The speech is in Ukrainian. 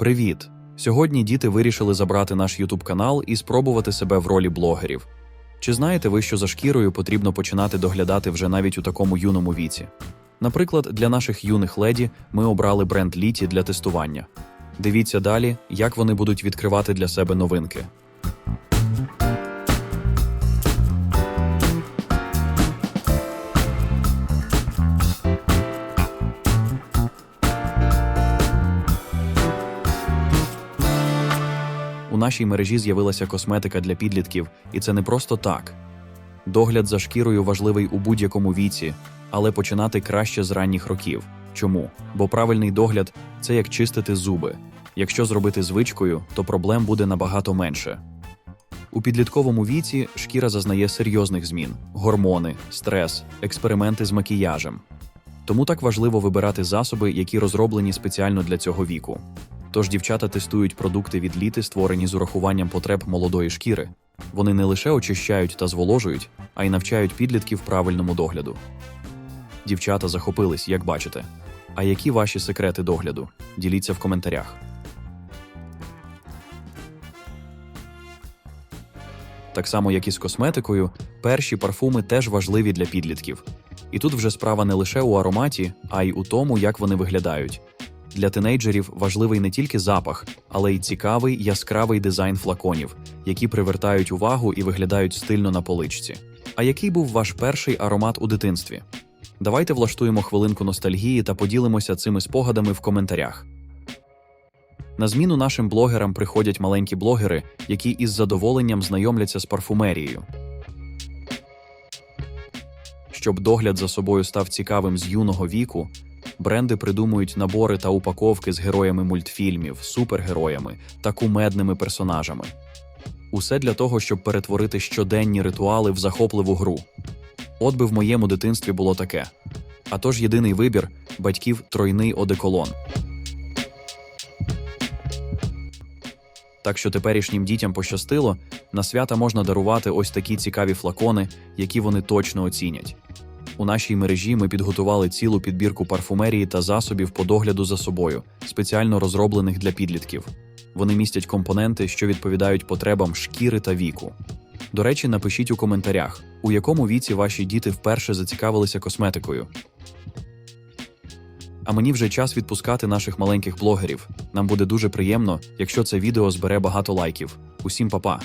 Привіт! Сьогодні діти вирішили забрати наш YouTube канал і спробувати себе в ролі блогерів. Чи знаєте ви, що за шкірою потрібно починати доглядати вже навіть у такому юному віці? Наприклад, для наших юних леді ми обрали бренд Літі для тестування. Дивіться далі, як вони будуть відкривати для себе новинки. Нашій мережі з'явилася косметика для підлітків, і це не просто так. Догляд за шкірою важливий у будь-якому віці, але починати краще з ранніх років. Чому? Бо правильний догляд це як чистити зуби. Якщо зробити звичкою, то проблем буде набагато менше. У підлітковому віці шкіра зазнає серйозних змін: гормони, стрес, експерименти з макіяжем. Тому так важливо вибирати засоби, які розроблені спеціально для цього віку. Тож дівчата тестують продукти від літи, створені з урахуванням потреб молодої шкіри. Вони не лише очищають та зволожують, а й навчають підлітків правильному догляду. Дівчата захопились, як бачите. А які ваші секрети догляду? Діліться в коментарях. Так само, як і з косметикою, перші парфуми теж важливі для підлітків. І тут вже справа не лише у ароматі, а й у тому, як вони виглядають. Для тинейджерів важливий не тільки запах, але й цікавий яскравий дизайн флаконів, які привертають увагу і виглядають стильно на поличці. А який був ваш перший аромат у дитинстві? Давайте влаштуємо хвилинку ностальгії та поділимося цими спогадами в коментарях. На зміну нашим блогерам приходять маленькі блогери, які із задоволенням знайомляться з парфумерією. Щоб догляд за собою став цікавим з юного віку, бренди придумують набори та упаковки з героями мультфільмів, супергероями та кумедними персонажами. Усе для того, щоб перетворити щоденні ритуали в захопливу гру. От би в моєму дитинстві було таке. А тож єдиний вибір батьків тройний одеколон. Так що теперішнім дітям пощастило, на свята можна дарувати ось такі цікаві флакони, які вони точно оцінять. У нашій мережі ми підготували цілу підбірку парфумерії та засобів по догляду за собою, спеціально розроблених для підлітків. Вони містять компоненти, що відповідають потребам шкіри та віку. До речі, напишіть у коментарях, у якому віці ваші діти вперше зацікавилися косметикою. А мені вже час відпускати наших маленьких блогерів. Нам буде дуже приємно, якщо це відео збере багато лайків. Усім па-па!